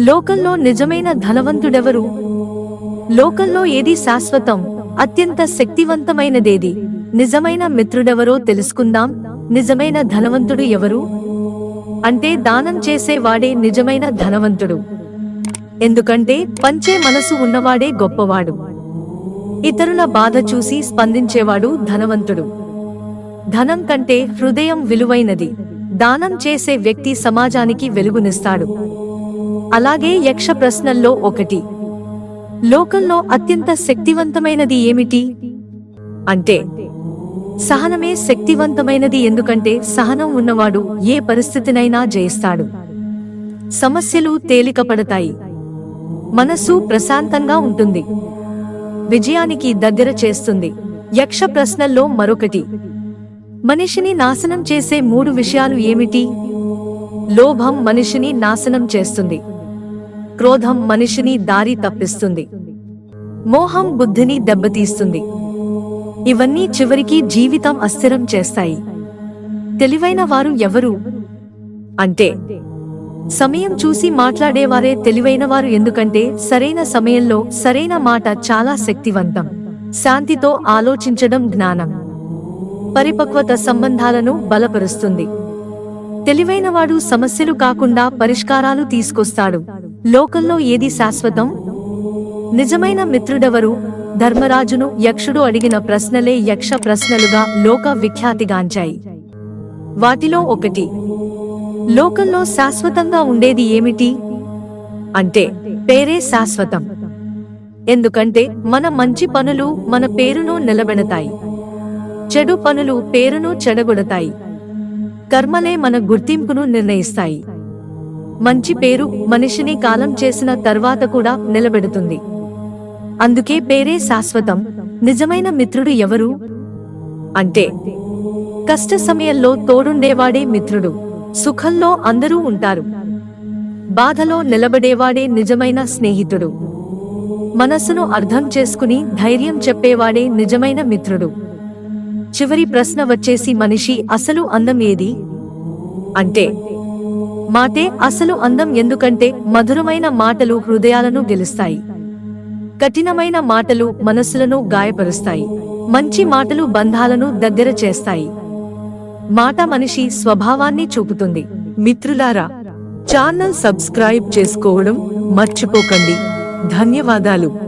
లోకంలో నిజమైన ధనవంతుడెవరు? లోకంలో ఏది శాశ్వతం? అత్యంత శక్తివంతమైనదేది? నిజమైన మిత్రుడెవరో తెలుసుకుందాం. నిజమైన ధనవంతుడు ఎవరు? అంటే దానం చేసేవాడే నిజమైన ధనవంతుడు. ఎందుకంటే పంచే మనసు ఉన్నవాడే గొప్పవాడు. ఇతరుల బాధ చూసి స్పందించేవాడు ధనవంతుడు. ధనం కంటే హృదయం విలువైనది. దానం చేసే వ్యక్తి సమాజానికి వెలుగునిస్తాడు. అలాగే యక్ష ప్రశ్నల్లో ఒకటి. లోకంలో అత్యంత శక్తివంతమైనది ఏమిటి? అంటే సహనమే శక్తివంతమైనది ఎందుకంటే సహనం ఉన్నవాడు ఏ పరిస్థితినైనా జయిస్తాడు. సమస్యలు తేలికపడతాయి. మనసు ప్రశాంతంగా ఉంటుంది. విజయానికి దగ్గర చేస్తుంది. యక్ష ప్రశ్నల్లో మరొకటి. మనిషిని నాశనం చేసే మూడు విషయాలు ఏమిటి? లోభం మనిషిని నాశనం చేస్తుంది. క్రోధం మనిషిని దారి తప్పిస్తుంది. మోహం బుద్ధిని దెబ్బతీస్తుంది. ఇవన్నీ చివరికి జీవితం అస్థిరం చేస్తాయి. తెలివైన వారు ఎవరు? అంటే సమయం చూసి మాట్లాడేవారే తెలివైనవారు ఎందుకంటే సరైన సమయంలో సరైన మాట చాలా శక్తివంతం. శాంతితో ఆలోచించడం జ్ఞానం. పరిపక్వత సంబంధాలను బలపరుస్తుంది. తెలివైనవాడు సమస్యలు కాకుండా పరిష్కారాలు తీసుకొస్తాడు. లోకంలో ఏది శాశ్వతం? నిజమైన మిత్రుడెవరు? ధర్మరాజును యక్షుడు అడిగిన ప్రశ్నలే యక్ష ప్రశ్నలుగా లోక విఖ్యాతిగాంచాయి. వాటిలో ఒకటి లోకంలో శాశ్వతంగా ఉండేది ఏమిటి? అంటే పేరే శాశ్వతం. ఎందుకంటే మన మంచి పనులు మన పేరును నిలబెడతాయి. చెడు పనులు పేరును చెడగొడతాయి. కర్మలే మన గుర్తింపును నిర్ణయిస్తాయి. మంచి పేరు మనిషిని కాలం చేసిన తర్వాత కూడా నిలబెడుతుంది. అందుకే పేరే శాశ్వతం. నిజమైన మిత్రుడు ఎవరు? అంటే కష్ట సమయంలో తోడుండేవాడే మిత్రుడు. సుఖంలో అందరూ ఉంటారు. బాధలో నిలబడేవాడే నిజమైన స్నేహితుడు. మనసును అర్థం చేసుకుని ధైర్యం చెప్పేవాడే నిజమైన మిత్రుడు. చివరి ప్రశ్న వచ్చేసి మనిషి అసలు అందం ఏది? అంటే మాటే అసలు అందం ఎందుకంటే మధురమైన మాటలు హృదయాలను గెలుస్తాయి. కఠినమైన మాటలు మనస్సులను గాయపరుస్తాయి. మంచి మాటలు బంధాలను దగ్గర చేస్తాయి. మాట మనిషి స్వభావాన్ని చూపుతుంది. మిత్రులారా ఛానల్ సబ్స్క్రైబ్ చేసుకోవడం మర్చిపోకండి. ధన్యవాదాలు.